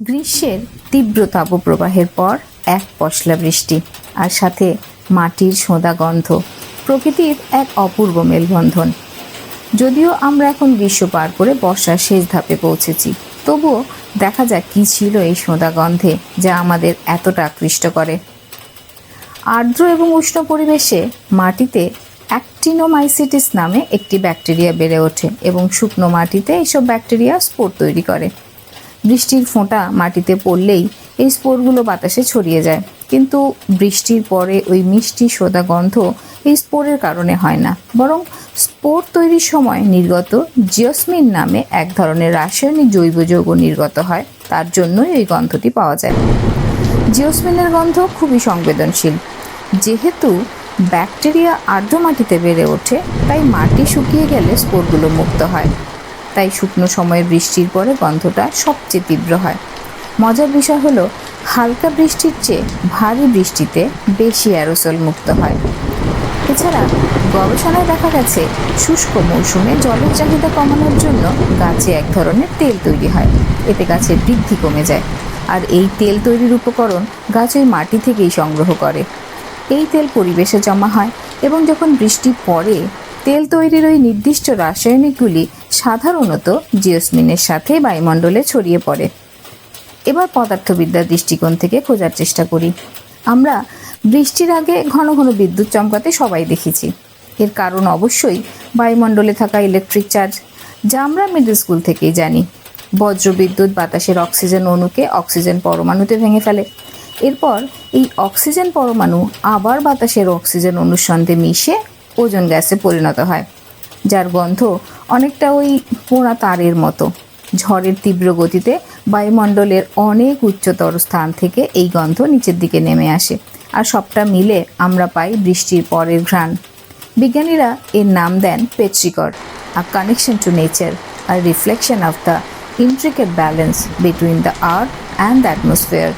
গ্রীষ্মের তীব্র তাপপ্রবাহের পর এক পশলা বৃষ্টি আর সাথে মাটির সোঁদা গন্ধ, প্রকৃতির এক অপূর্ব মেলবন্ধন। যদিও আমরা এখন গ্রীষ্ম পার করে বর্ষার শেষ ধাপে পৌঁছেছি, তবুও দেখা যাক কী ছিল এই সোঁদা গন্ধে যা আমাদের এতটা আকৃষ্ট করে। আর্দ্র এবং উষ্ণ পরিবেশে মাটিতে অ্যাক্টিনোমাইসিটিস নামে একটি ব্যাকটেরিয়া বেড়ে ওঠে এবং শুকনো মাটিতে এইসব ব্যাকটেরিয়া স্পোর তৈরি করে। বৃষ্টির ফোঁটা মাটিতে পড়লেই এই স্পোরগুলো বাতাসে ছড়িয়ে যায়। কিন্তু বৃষ্টির পরে ওই মিষ্টি সোদা গন্ধ এই স্পোরের কারণে হয় না। বরং স্পোর তৈরির সময় নির্গত জিওসমিন নামে এক ধরনের রাসায়নিক জৈব যৌগ নির্গত হয়, তার জন্যই এই গন্ধটি পাওয়া যায়। জিওসমিনের গন্ধ খুবই সংবেদনশীল। যেহেতু ব্যাকটেরিয়া আর্দ্র মাটিতে বেড়ে ওঠে, তাই মাটি শুকিয়ে গেলে স্পোরগুলো মুক্ত হয়। তাই শুকনো সময়ের বৃষ্টির পরে গন্ধটা সবচেয়ে তীব্র হয়। মজার বিষয় হলো, হালকা বৃষ্টির চেয়ে ভারী বৃষ্টিতে বেশি অ্যারোসল মুক্ত হয়। এছাড়া গবেষণায় দেখা গেছে, শুষ্ক মৌসুমে জলের চাহিদা কমানোর জন্য গাছে এক ধরনের তেল তৈরি হয়। এতে গাছের বৃদ্ধি কমে যায়। আর এই তেল তৈরির উপকরণ গাছ ওই মাটি থেকেই সংগ্রহ করে। এই তেল পরিবেশে জমা হয় এবং যখন বৃষ্টি পড়ে, তেল তৈরির ওই নির্দিষ্ট রাসায়নিকগুলি সাধারণত জিওসমিনের সাথে বায়ুমণ্ডলে ছড়িয়ে পড়ে। এবার পদার্থবিদ্যার দৃষ্টিকোণ থেকে খোঁজার চেষ্টা করি। আমরা বৃষ্টির আগে ঘন ঘন বিদ্যুৎ চমকাতে সবাই দেখেছি। এর কারণ অবশ্যই বায়ুমণ্ডলে থাকা ইলেকট্রিক চার্জ, যা আমরা মিডল স্কুল থেকেই জানি। বজ্রবিদ্যুৎ বাতাসের অক্সিজেন অণুকে অক্সিজেন পরমাণুতে ভেঙে ফেলে। এরপর এই অক্সিজেন পরমাণু আবার বাতাসের অক্সিজেন অনুসন্ধে মিশে ওজন গ্যাসে পরিণত হয়। যার গন্ধ অনেকটা ওই পোড়া তারের মতো। ঝড়ের তীব্র গতিতে বায়ুমণ্ডলের অনেক উচ্চতর স্থান থেকে এই গন্ধ নিচের দিকে নেমে আসে, আর সবটা মিলে আমরা পাই বৃষ্টির পরের ঘ্রাণ। বিজ্ঞানীরা এর নাম দেন petrichor a connection to nature R reflection of the intricate balance between the earth and the atmosphere